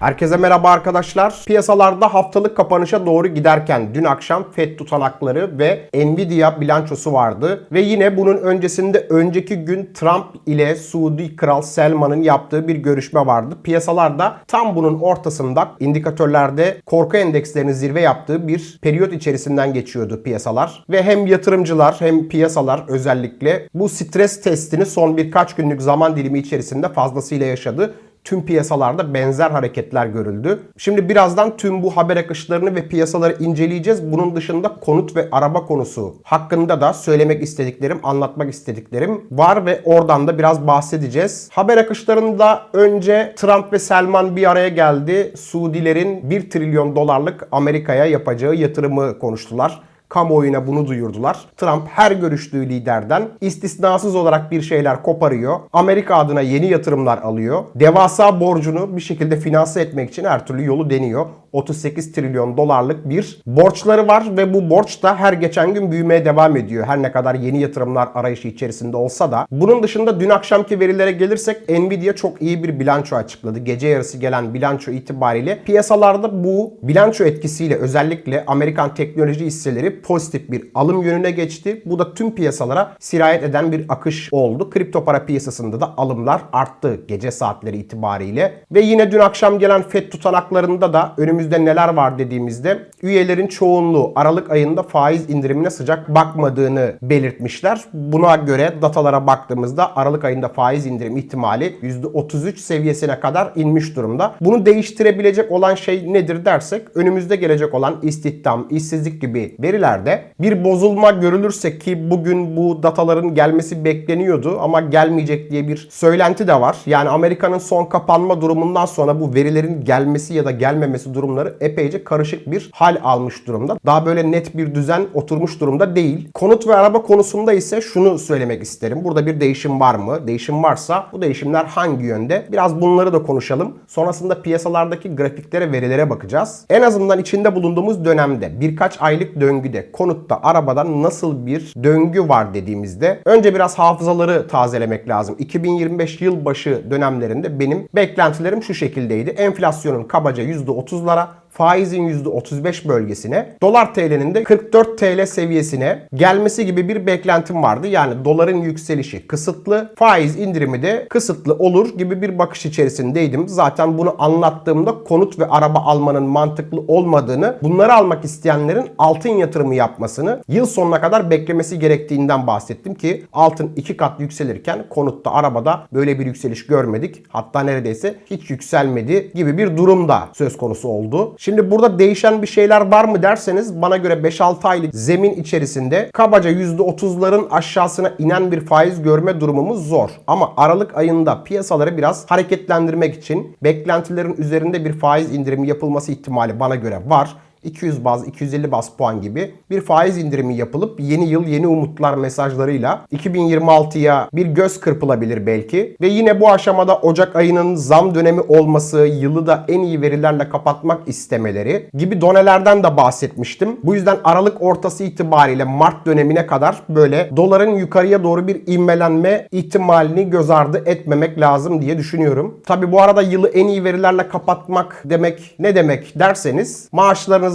Herkese merhaba arkadaşlar. Piyasalarda haftalık kapanışa doğru giderken dün akşam FED tutanakları ve Nvidia bilançosu vardı. Ve yine bunun öncesinde önceki gün Trump ile Suudi Kral Selman'ın yaptığı bir görüşme vardı. Piyasalarda tam bunun ortasında indikatörlerde korku endekslerinin zirve yaptığı bir periyot içerisinden geçiyordu piyasalar. Ve hem yatırımcılar hem piyasalar özellikle bu stres testini son birkaç günlük zaman dilimi içerisinde fazlasıyla yaşadı tüm piyasalarda benzer hareketler görüldü. Şimdi birazdan tüm bu haber akışlarını ve piyasaları inceleyeceğiz. Bunun dışında konut ve araba konusu hakkında da söylemek istediklerim, anlatmak istediklerim var ve oradan da biraz bahsedeceğiz. Haber akışlarında önce Trump ve Selman bir araya geldi. Suudilerin 1 trilyon dolarlık Amerika'ya yapacağı yatırımı konuştular kamuoyuna bunu duyurdular. Trump her görüştüğü liderden istisnasız olarak bir şeyler koparıyor. Amerika adına yeni yatırımlar alıyor. Devasa borcunu bir şekilde finanse etmek için her türlü yolu deniyor. 38 trilyon dolarlık bir borçları var ve bu borç da her geçen gün büyümeye devam ediyor. Her ne kadar yeni yatırımlar arayışı içerisinde olsa da. Bunun dışında dün akşamki verilere gelirsek Nvidia çok iyi bir bilanço açıkladı. Gece yarısı gelen bilanço itibariyle piyasalarda bu bilanço etkisiyle özellikle Amerikan teknoloji hisseleri pozitif bir alım yönüne geçti. Bu da tüm piyasalara sirayet eden bir akış oldu. Kripto para piyasasında da alımlar arttı gece saatleri itibariyle. Ve yine dün akşam gelen FED tutanaklarında da önümüzde neler var dediğimizde üyelerin çoğunluğu Aralık ayında faiz indirimine sıcak bakmadığını belirtmişler. Buna göre datalara baktığımızda Aralık ayında faiz indirim ihtimali %33 seviyesine kadar inmiş durumda. Bunu değiştirebilecek olan şey nedir dersek önümüzde gelecek olan istihdam, işsizlik gibi verilerde bir bozulma görülürse ki bugün bu dataların gelmesi bekleniyordu ama gelmeyecek diye bir söylenti de var. Yani Amerika'nın son kapanma durumundan sonra bu verilerin gelmesi ya da gelmemesi durumları epeyce karışık bir hal almış durumda. Daha böyle net bir düzen oturmuş durumda değil. Konut ve araba konusunda ise şunu söylemek isterim. Burada bir değişim var mı? Değişim varsa bu değişimler hangi yönde? Biraz bunları da konuşalım. Sonrasında piyasalardaki grafiklere, verilere bakacağız. En azından içinde bulunduğumuz dönemde birkaç aylık döngüde konutta, arabada nasıl bir döngü var dediğimizde önce biraz hafızaları tazelemek lazım. 2025 yılbaşı dönemlerinde benim beklentilerim şu şekildeydi. Enflasyonun kabaca %30'lara, faizin %35 bölgesine, dolar TL'nin de 44 TL seviyesine gelmesi gibi bir beklentim vardı. Yani doların yükselişi kısıtlı, faiz indirimi de kısıtlı olur gibi bir bakış içerisindeydim. Zaten bunu anlattığımda konut ve araba almanın mantıklı olmadığını, bunları almak isteyenlerin altın yatırımı yapmasını, yıl sonuna kadar beklemesi gerektiğinden bahsettim ki altın iki kat yükselirken konutta, arabada böyle bir yükseliş görmedik. Hatta neredeyse hiç yükselmedi gibi bir durumda söz konusu oldu. Şimdi burada değişen bir şeyler var mı derseniz bana göre 5-6 aylık zemin içerisinde kabaca %30'ların aşağısına inen bir faiz görme durumumuz zor. Ama Aralık ayında piyasaları biraz hareketlendirmek için beklentilerin üzerinde bir faiz indirimi yapılması ihtimali bana göre var. 200 baz, 250 baz puan gibi bir faiz indirimi yapılıp yeni yıl yeni umutlar mesajlarıyla 2026'ya bir göz kırpılabilir belki. Ve yine bu aşamada Ocak ayının zam dönemi olması, yılı da en iyi verilerle kapatmak istemeleri gibi donelerden de bahsetmiştim. Bu yüzden Aralık ortası itibariyle Mart dönemine kadar böyle doların yukarıya doğru bir inmelenme ihtimalini göz ardı etmemek lazım diye düşünüyorum. Tabi bu arada yılı en iyi verilerle kapatmak demek ne demek derseniz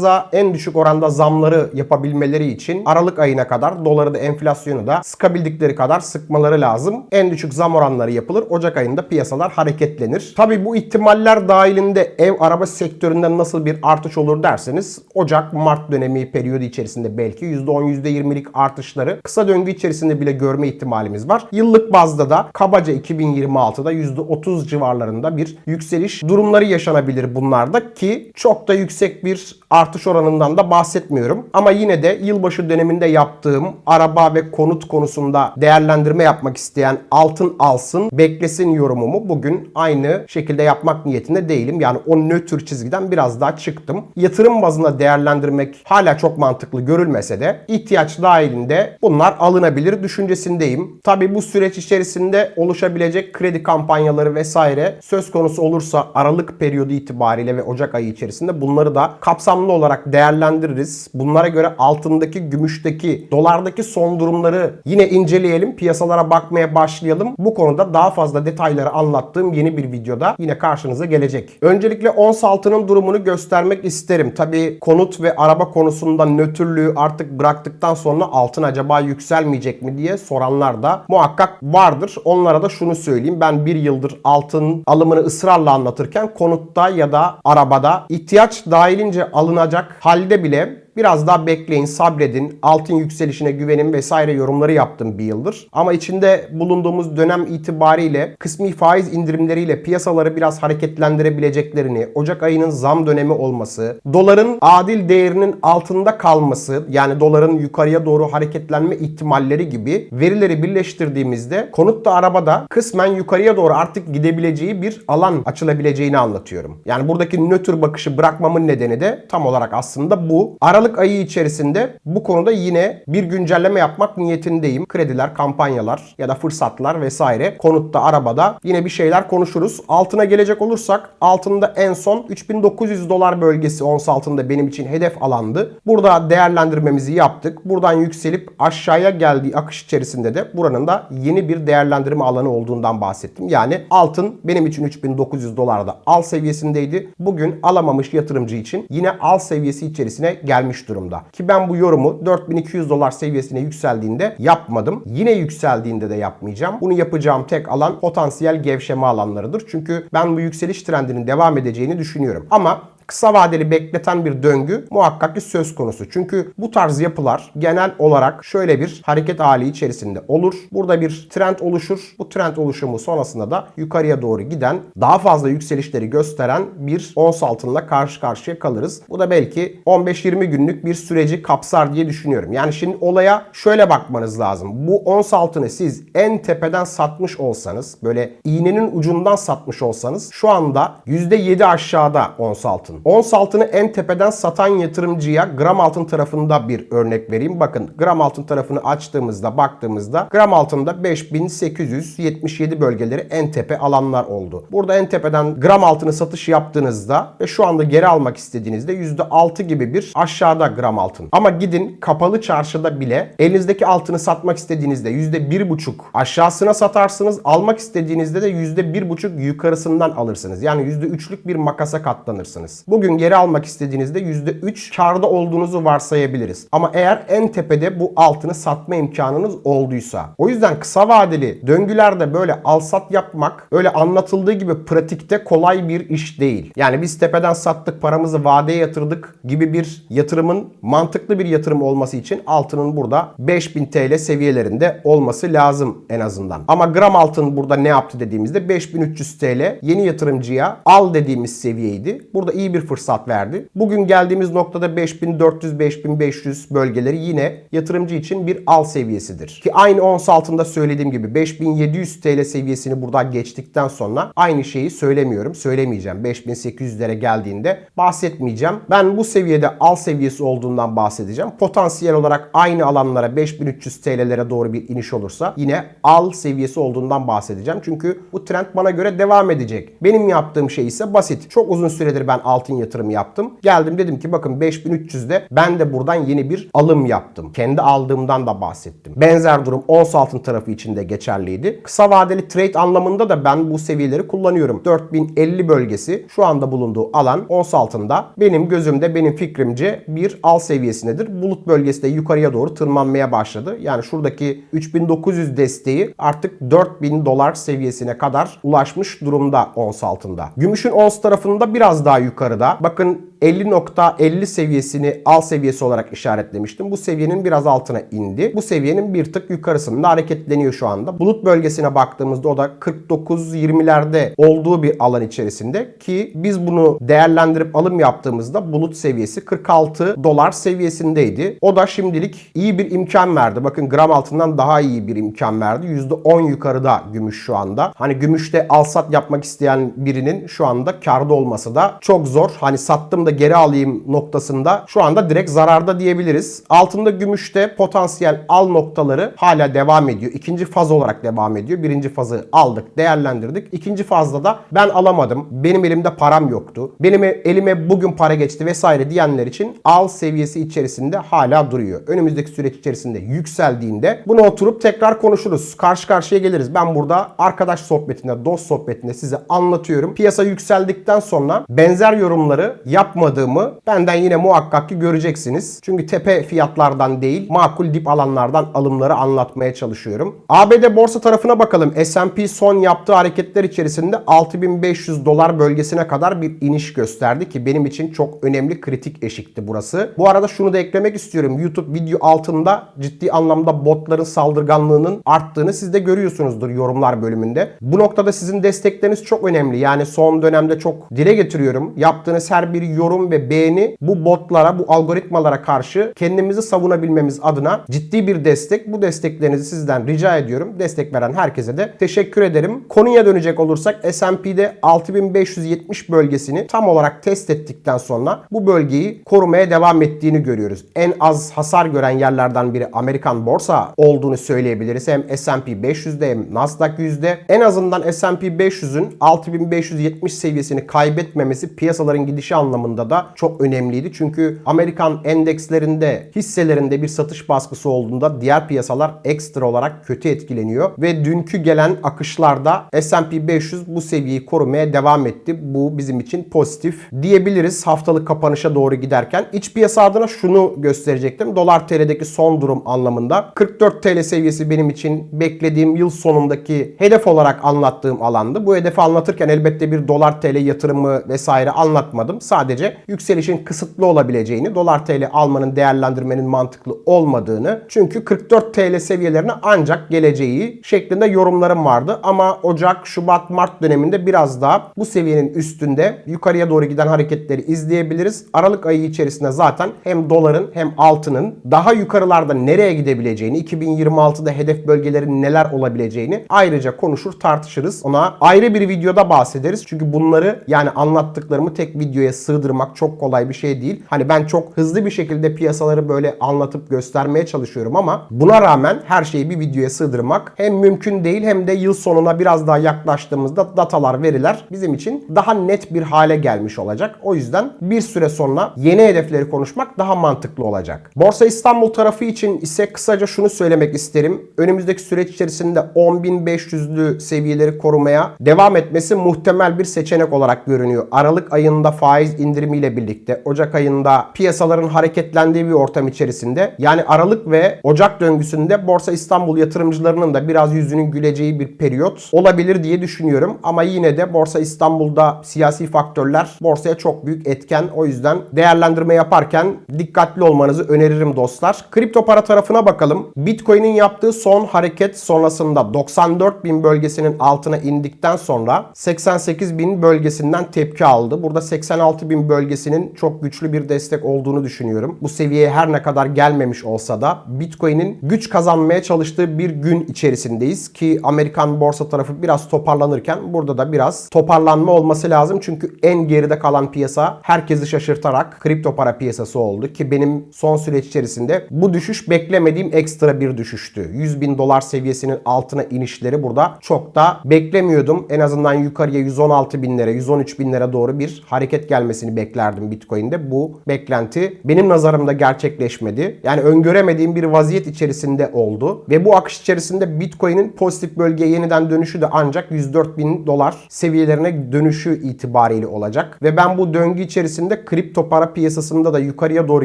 maaşlarınıza en düşük oranda zamları yapabilmeleri için Aralık ayına kadar doları da enflasyonu da sıkabildikleri kadar sıkmaları lazım. En düşük zam oranları yapılır. Ocak ayında piyasalar hareketlenir. Tabi bu ihtimaller dahilinde ev araba sektöründe nasıl bir artış olur derseniz Ocak-Mart dönemi periyodu içerisinde belki %10 %20'lik artışları kısa döngü içerisinde bile görme ihtimalimiz var. Yıllık bazda da kabaca 2026'da %30 civarlarında bir yükseliş durumları yaşanabilir bunlarda ki çok da yüksek bir artış oranından da bahsetmiyorum. Ama yine de yılbaşı döneminde yaptığım araba ve konut konusunda değerlendirme yapmak isteyen altın alsın, beklesin yorumumu bugün aynı şekilde yapmak niyetinde değilim. Yani o nötr çizgiden biraz daha çıktım. Yatırım bazında değerlendirmek hala çok mantıklı görülmese de ihtiyaç dahilinde bunlar alınabilir düşüncesindeyim. Tabi bu süreç içerisinde oluşabilecek kredi kampanyaları vesaire söz konusu olursa Aralık periyodu itibariyle ve Ocak ayı içerisinde bunları da kapsamlı devamlı olarak değerlendiririz. Bunlara göre altındaki, gümüşteki, dolardaki son durumları yine inceleyelim. Piyasalara bakmaya başlayalım. Bu konuda daha fazla detayları anlattığım yeni bir videoda yine karşınıza gelecek. Öncelikle ons altının durumunu göstermek isterim. Tabii konut ve araba konusunda nötrlüğü artık bıraktıktan sonra altın acaba yükselmeyecek mi diye soranlar da muhakkak vardır. Onlara da şunu söyleyeyim. Ben bir yıldır altın alımını ısrarla anlatırken konutta ya da arabada ihtiyaç dahilince alınacak halde bile Biraz daha bekleyin, sabredin, altın yükselişine güvenin vesaire yorumları yaptım bir yıldır. Ama içinde bulunduğumuz dönem itibariyle kısmi faiz indirimleriyle piyasaları biraz hareketlendirebileceklerini, Ocak ayının zam dönemi olması, doların adil değerinin altında kalması, yani doların yukarıya doğru hareketlenme ihtimalleri gibi verileri birleştirdiğimizde konutta arabada kısmen yukarıya doğru artık gidebileceği bir alan açılabileceğini anlatıyorum. Yani buradaki nötr bakışı bırakmamın nedeni de tam olarak aslında bu. Aralık ayı içerisinde bu konuda yine bir güncelleme yapmak niyetindeyim. Krediler, kampanyalar ya da fırsatlar vesaire konutta, arabada yine bir şeyler konuşuruz. Altına gelecek olursak altında en son 3900 dolar bölgesi ons altında benim için hedef alandı. Burada değerlendirmemizi yaptık. Buradan yükselip aşağıya geldiği akış içerisinde de buranın da yeni bir değerlendirme alanı olduğundan bahsettim. Yani altın benim için 3900 dolarda al seviyesindeydi. Bugün alamamış yatırımcı için yine al seviyesi içerisine gelmiş durumda. Ki ben bu yorumu 4200 dolar seviyesine yükseldiğinde yapmadım. Yine yükseldiğinde de yapmayacağım. Bunu yapacağım tek alan potansiyel gevşeme alanlarıdır. Çünkü ben bu yükseliş trendinin devam edeceğini düşünüyorum. Ama kısa vadeli bekleten bir döngü muhakkak ki söz konusu. Çünkü bu tarz yapılar genel olarak şöyle bir hareket hali içerisinde olur. Burada bir trend oluşur. Bu trend oluşumu sonrasında da yukarıya doğru giden daha fazla yükselişleri gösteren bir ons altınla karşı karşıya kalırız. Bu da belki 15-20 günlük bir süreci kapsar diye düşünüyorum. Yani şimdi olaya şöyle bakmanız lazım. Bu ons altını siz en tepeden satmış olsanız böyle iğnenin ucundan satmış olsanız şu anda %7 aşağıda ons altın. Ons altını en tepeden satan yatırımcıya gram altın tarafında bir örnek vereyim. Bakın gram altın tarafını açtığımızda baktığımızda gram altında 5877 bölgeleri en tepe alanlar oldu. Burada en tepeden gram altını satış yaptığınızda ve şu anda geri almak istediğinizde %6 gibi bir aşağıda gram altın. Ama gidin kapalı çarşıda bile elinizdeki altını satmak istediğinizde %1,5 aşağısına satarsınız. Almak istediğinizde de %1,5 yukarısından alırsınız. Yani %3'lük bir makasa katlanırsınız. Bugün geri almak istediğinizde %3 karda olduğunuzu varsayabiliriz. Ama eğer en tepede bu altını satma imkanınız olduysa. O yüzden kısa vadeli döngülerde böyle al sat yapmak öyle anlatıldığı gibi pratikte kolay bir iş değil. Yani biz tepeden sattık paramızı vadeye yatırdık gibi bir yatırımın mantıklı bir yatırım olması için altının burada 5000 TL seviyelerinde olması lazım en azından. Ama gram altın burada ne yaptı dediğimizde 5300 TL yeni yatırımcıya al dediğimiz seviyeydi. Burada iyi bir fırsat verdi. Bugün geldiğimiz noktada 5400-5500 bölgeleri yine yatırımcı için bir al seviyesidir. Ki aynı ons altında söylediğim gibi 5700 TL seviyesini buradan geçtikten sonra aynı şeyi söylemiyorum. Söylemeyeceğim. 5800'lere geldiğinde bahsetmeyeceğim. Ben bu seviyede al seviyesi olduğundan bahsedeceğim. Potansiyel olarak aynı alanlara 5300 TL'lere doğru bir iniş olursa yine al seviyesi olduğundan bahsedeceğim. Çünkü bu trend bana göre devam edecek. Benim yaptığım şey ise basit. Çok uzun süredir ben altın yatırımı yaptım. Geldim dedim ki bakın 5300'de ben de buradan yeni bir alım yaptım. Kendi aldığımdan da bahsettim. Benzer durum ons altın tarafı için de geçerliydi. Kısa vadeli trade anlamında da ben bu seviyeleri kullanıyorum. 4050 bölgesi şu anda bulunduğu alan ons altında benim gözümde benim fikrimce bir al seviyesindedir. Bulut bölgesi de yukarıya doğru tırmanmaya başladı. Yani şuradaki 3900 desteği artık 4000 dolar seviyesine kadar ulaşmış durumda ons altında. Gümüşün ons tarafında biraz daha yukarıda. Bakın 50.50 seviyesini al seviyesi olarak işaretlemiştim. Bu seviyenin biraz altına indi. Bu seviyenin bir tık yukarısında hareketleniyor şu anda. Bulut bölgesine baktığımızda o da 49-20'lerde olduğu bir alan içerisinde ki biz bunu değerlendirip alım yaptığımızda bulut seviyesi 46 dolar seviyesindeydi. O da şimdilik iyi bir imkan verdi. Bakın gram altından daha iyi bir imkan verdi. %10 yukarıda gümüş şu anda. Hani gümüşte al sat yapmak isteyen birinin şu anda karda olması da çok zor zor. Hani sattım da geri alayım noktasında şu anda direkt zararda diyebiliriz. Altında gümüşte potansiyel al noktaları hala devam ediyor. İkinci faz olarak devam ediyor. Birinci fazı aldık, değerlendirdik. İkinci fazda da ben alamadım. Benim elimde param yoktu. Benim elime bugün para geçti vesaire diyenler için al seviyesi içerisinde hala duruyor. Önümüzdeki süreç içerisinde yükseldiğinde bunu oturup tekrar konuşuruz. Karşı karşıya geliriz. Ben burada arkadaş sohbetinde, dost sohbetinde size anlatıyorum. Piyasa yükseldikten sonra benzer yorumları yapmadığımı benden yine muhakkak ki göreceksiniz. Çünkü tepe fiyatlardan değil, makul dip alanlardan alımları anlatmaya çalışıyorum. ABD borsa tarafına bakalım. S&P son yaptığı hareketler içerisinde 6500 dolar bölgesine kadar bir iniş gösterdi ki benim için çok önemli kritik eşikti burası. Bu arada şunu da eklemek istiyorum. YouTube video altında ciddi anlamda botların saldırganlığının arttığını siz de görüyorsunuzdur yorumlar bölümünde. Bu noktada sizin destekleriniz çok önemli. Yani son dönemde çok dile getiriyorum. Yaptığınız her bir yorum ve beğeni bu botlara, bu algoritmalara karşı kendimizi savunabilmemiz adına ciddi bir destek. Bu desteklerinizi sizden rica ediyorum. Destek veren herkese de teşekkür ederim. Konuya dönecek olursak S&P'de 6570 bölgesini tam olarak test ettikten sonra bu bölgeyi korumaya devam ettiğini görüyoruz. En az hasar gören yerlerden biri Amerikan borsa olduğunu söyleyebiliriz. Hem S&P 500'de hem Nasdaq 100'de. En azından S&P 500'ün 6570 seviyesini kaybetmemesi piyasaların gidişi anlamında da çok önemliydi. Çünkü Amerikan endekslerinde hisselerinde bir satış baskısı olduğunda diğer piyasalar ekstra olarak kötü etkileniyor ve dünkü gelen akışlarda S&P 500 bu seviyeyi korumaya devam etti. Bu bizim için pozitif diyebiliriz haftalık kapanışa doğru giderken. İç piyasa adına şunu gösterecektim. Dolar TL'deki son durum anlamında 44 TL seviyesi benim için beklediğim yıl sonundaki hedef olarak anlattığım alandı. Bu hedefi anlatırken elbette bir dolar TL yatırımı vesaire anlatmadım. Sadece yükselişin kısıtlı olabileceğini, dolar TL almanın değerlendirmenin mantıklı olmadığını çünkü 44 TL seviyelerine ancak geleceği şeklinde yorumlarım vardı. Ama Ocak, Şubat, Mart döneminde biraz daha bu seviyenin üstünde yukarıya doğru giden hareketleri izleyebiliriz. Aralık ayı içerisinde zaten hem doların hem altının daha yukarılarda nereye gidebileceğini, 2026'da hedef bölgelerin neler olabileceğini ayrıca konuşur tartışırız. Ona ayrı bir videoda bahsederiz. Çünkü bunları yani anlattıklarımı tek videoya sığdırmak çok kolay bir şey değil. Hani ben çok hızlı bir şekilde piyasaları böyle anlatıp göstermeye çalışıyorum ama buna rağmen her şeyi bir videoya sığdırmak hem mümkün değil hem de yıl sonuna biraz daha yaklaştığımızda datalar, veriler bizim için daha net bir hale gelmiş olacak. O yüzden bir süre sonra yeni hedefleri konuşmak daha mantıklı olacak. Borsa İstanbul tarafı için ise kısaca şunu söylemek isterim. Önümüzdeki süreç içerisinde 10.500'lü seviyeleri korumaya devam etmesi muhtemel bir seçenek olarak görünüyor. Aralık ayında faiz indirimiyle birlikte Ocak ayında piyasaların hareketlendiği bir ortam içerisinde yani Aralık ve Ocak döngüsünde Borsa İstanbul yatırımcılarının da biraz yüzünün güleceği bir periyot olabilir diye düşünüyorum. Ama yine de Borsa İstanbul'da siyasi faktörler borsaya çok büyük etken. O yüzden değerlendirme yaparken dikkatli olmanızı öneririm dostlar. Kripto para tarafına bakalım. Bitcoin'in yaptığı son hareket sonrasında 94 bin bölgesinin altına indikten sonra 88 bin bölgesinden tepki aldı. Burada 86 bin bölgesinin çok güçlü bir destek olduğunu düşünüyorum. Bu seviyeye her ne kadar gelmemiş olsa da Bitcoin'in güç kazanmaya çalıştığı bir gün içerisindeyiz ki Amerikan borsa tarafı biraz toparlanırken burada da biraz toparlanma olması lazım. Çünkü en geride kalan piyasa herkesi şaşırtarak kripto para piyasası oldu ki benim son süreç içerisinde bu düşüş beklemediğim ekstra bir düşüştü. 100 bin dolar seviyesinin altına inişleri burada çok da beklemiyordum. En azından yukarıya 116 binlere, 113 binlere doğru bir hareket gelmesini beklerdim Bitcoin'de. Bu beklenti benim nazarımda gerçekleşmedi. Yani öngöremediğim bir vaziyet içerisinde oldu. Ve bu akış içerisinde Bitcoin'in pozitif bölgeye yeniden dönüşü de ancak 104 bin dolar seviyelerine dönüşü itibariyle olacak. Ve ben bu döngü içerisinde kripto para piyasasında da yukarıya doğru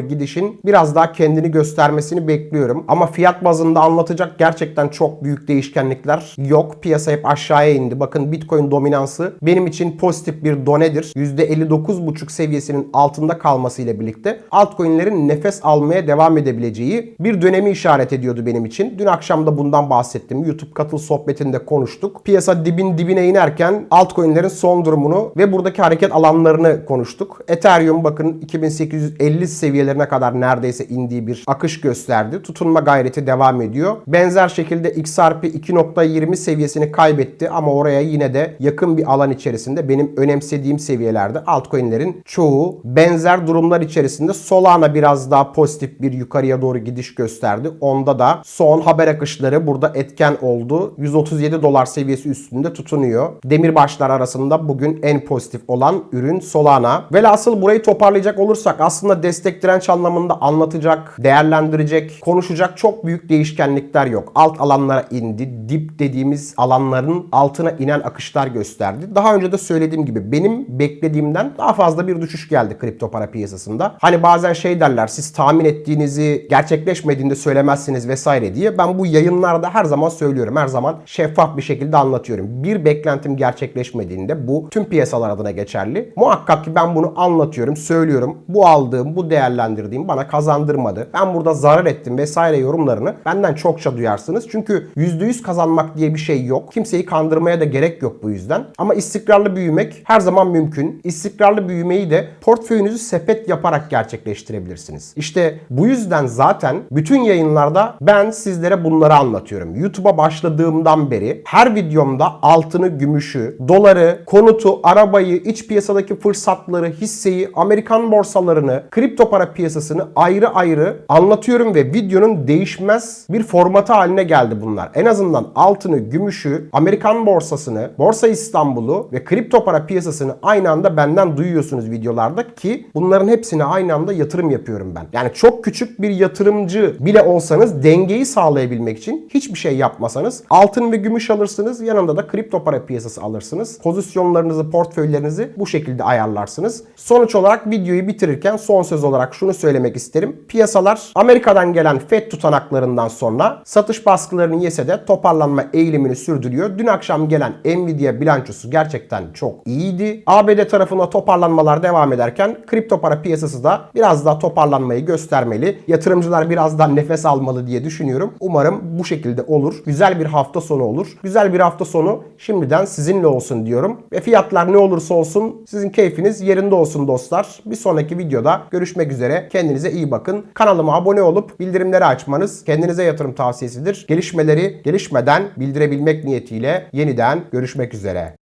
gidişin biraz daha kendini göstermesini bekliyorum. Ama fiyat bazında anlatacak gerçekten çok büyük değişkenlikler yok. Piyasa hep aşağıya indi. Bakın Bitcoin dominansı benim için pozitif bir donedir. %59,5 seviyesinin altında kalmasıyla birlikte altcoin'lerin nefes almaya devam edebileceği bir dönemi işaret ediyordu benim için. Dün akşam da bundan bahsettim. YouTube katıl sohbetinde konuştuk. Piyasa dibin dibine inerken altcoin'lerin son durumunu ve buradaki hareket alanlarını konuştuk. Ethereum bakın 2850 seviyelerine kadar neredeyse indiği bir akış gösterdi. Tutunma gayreti devam ediyor. Benzer şekilde XRP 2.20 seviyesini kaybetti ama oraya yine de yakın bir alan içerisinde benim önemsediğim seviyelerde altcoin'lerin çoğu benzer durumlar içerisinde Solana biraz daha pozitif bir yukarıya doğru gidiş gösterdi. Onda da son haber akışları burada etken oldu. 137 dolar seviyesi üstünde tutunuyor. Demirbaşlar arasında bugün en pozitif olan ürün Solana. Velhasıl burayı toparlayacak olursak aslında destek direnç anlamında anlatacak, değerlendirecek, konuşacak çok büyük değişkenlikler yok. Alt alanlara indi. Dip dediğimiz alanların altına inen akışlar gösterdi. Daha önce de söylediğim gibi benim beklediğimden daha fazla bir düşüş geldi kripto para piyasasında. Hani bazen şey derler siz tahmin ettiğinizi gerçekleşmediğinde söylemezsiniz vesaire diye. Ben bu yayınlarda her zaman söylüyorum. Her zaman şeffaf bir şekilde anlatıyorum. Bir beklentim gerçekleşmediğinde bu tüm piyasalar adına geçerli. Muhakkak ki ben bunu anlatıyorum, söylüyorum. Bu aldığım, bu değerlendirdiğim bana kazandırmadı. Ben burada zarar ettim vesaire yorumlarını benden çokça duyarsınız. Çünkü %100 kazanmak diye bir şey yok. Kimseyi kandırmaya da gerek yok bu yüzden. Ama istikrarlı büyümek her zaman mümkün. İstikrarlı büyümeyi de portföyünüzü sepet yaparak gerçekleştirebilirsiniz. İşte bu yüzden zaten bütün yayınlarda ben sizlere bunları anlatıyorum. YouTube'a başladığımdan beri her videomda altını, gümüşü, doları, konutu, arabayı, iç piyasadaki fırsatları, hisseyi, Amerikan borsalarını, kripto para piyasasını ayrı ayrı anlatıyorum ve videonun değişmez bir formatı haline geldi bunlar. En azından altını, gümüşü, Amerikan borsasını, Borsa İstanbul'u ve kripto para piyasasını aynı anda benden duyuyorsunuz videolarda ki bunların hepsine aynı anda yatırım yapıyorum ben. Yani çok küçük bir yatırımcı bile olsanız dengeyi sağlayabilmek için hiçbir şey yapmasanız altın ve gümüş alırsınız. Yanında da kripto para piyasası alırsınız. Pozisyonlarınızı, portföylerinizi bu şekilde ayarlarsınız. Sonuç olarak videoyu bitirirken son söz olarak şunu söylemek isterim. Piyasalar Amerika'dan gelen FED tutanaklarından sonra satış baskılarını yese de toparlanma eğilimini sürdürüyor. Dün akşam gelen Nvidia bilançosu gerçekten çok iyiydi. ABD tarafına toparlanmalar devam ederken kripto para piyasası da biraz daha toparlanmayı göstermeli. Yatırımcılar biraz daha nefes almalı diye düşünüyorum. Umarım bu şekilde olur. Güzel bir hafta sonu olur. Güzel bir hafta sonu şimdiden sizinle olsun diyorum. Ve fiyatlar ne olursa olsun sizin keyfiniz yerinde olsun dostlar. Bir sonraki videoda görüşmek üzere. Kendinize iyi bakın. Kanalıma abone olup bildirimleri açmanız kendinize yatırım tavsiyesidir. Gelişmeleri gelişmeden bildirebilmek niyetiyle yeniden görüşmek üzere.